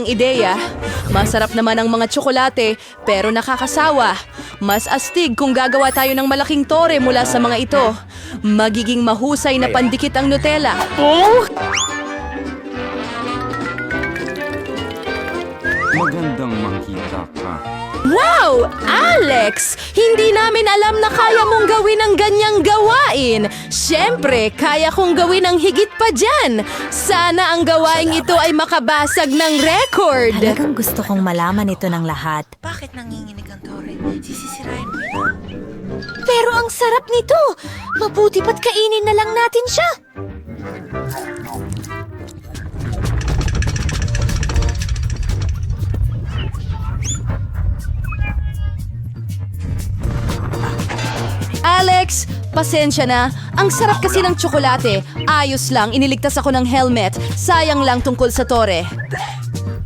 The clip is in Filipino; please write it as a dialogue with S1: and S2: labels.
S1: Ang ideya, masarap naman ang mga tsokolate pero nakakasawa. Mas astig kung gagawa tayo ng malaking tore mula sa mga ito. Magiging mahusay na pandikit ang Nutella.
S2: Magandang makita ka.
S1: Wow! Alex! Hindi namin alam na kaya mong gawin ang ganyang gawain. Siyempre, kaya kong gawin ang higit pa dyan. Sana ang gawain ito ay makabasag ng record.
S3: Talagang gusto kong malaman ito ng lahat.
S4: Bakit nanginginig ang tore? Sisisirain mo ito.
S3: Pero ang sarap nito! Mabuti pa't kainin na lang natin siya!
S1: Alex, pasensya na. Ang sarap kasi ng tsokolate. Ayos lang, iniligtas ako ng helmet. Sayang lang tungkol sa tore.